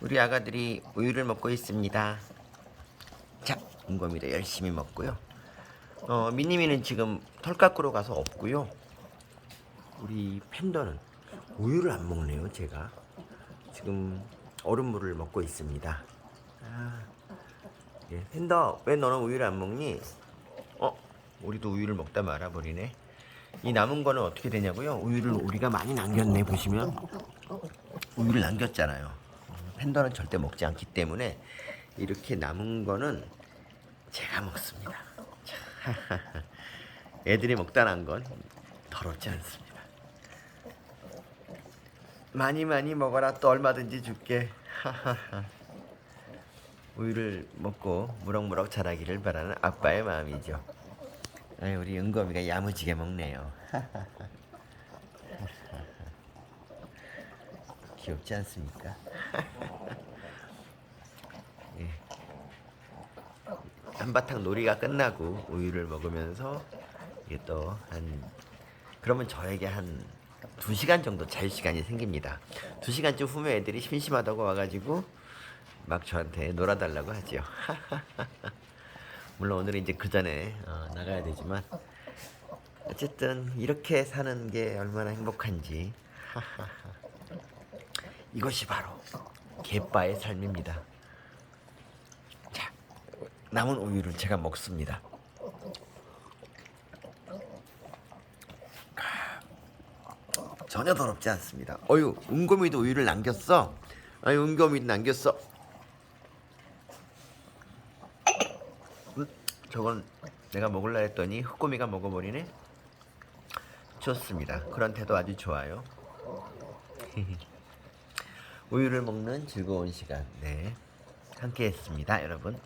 우리 아가들이 우유를 먹고 있습니다. 자, 은검이도 열심히 먹고요. 어, 미니미는 지금 털 깎으러 가서 없고요. 우리 팬더는 우유를 안 먹네요, 제가. 지금 얼음물을 먹고 있습니다. 아, 예, 팬더, 왜 너는 우유를 안 먹니? 어, 우리도 우유를 먹다 말아버리네. 이 남은 거는 어떻게 되냐고요? 우유를 우리가 많이 남겼네 보시면 우유를 남겼잖아요. 음, 팬더는 절대 먹지 않기 때문에 이렇게 남은 거는 제가 먹습니다. 자, 애들이 먹다 난 건 더럽지 않습니다. 많이 많이 먹어라 또 얼마든지 줄게. 우유를 먹고 무럭무럭 자라기를 바라는 아빠의 마음이죠. 우리 은검이가 야무지게 먹네요. 귀엽지 않습니까? 예. 한바탕 놀이가 끝나고 우유를 먹으면서 이게 또 한 그러면 저에게 한두 시간 정도 자유 시간이 생깁니다. 두 시간쯤 후면 애들이 심심하다고 와가지고 막 저한테 놀아달라고 하지요. 물론 오늘은 이제 그 전에 어, 나가야 되지만 어쨌든 이렇게 사는 게 얼마나 행복한지 이것이 바로 개빠의 삶입니다. 자, 남은 우유를 제가 먹습니다. 전혀 더럽지 않습니다. 어유, 은검이도 우유를 남겼어. 아유, 은검이도 남겼어. 음, 저건 내가 먹을라 했더니 흑곰이가 먹어버리네. 좋습니다. 그런 태도 아주 좋아요. 우유를 먹는 즐거운 시간, 네, 함께 했습니다, 여러분.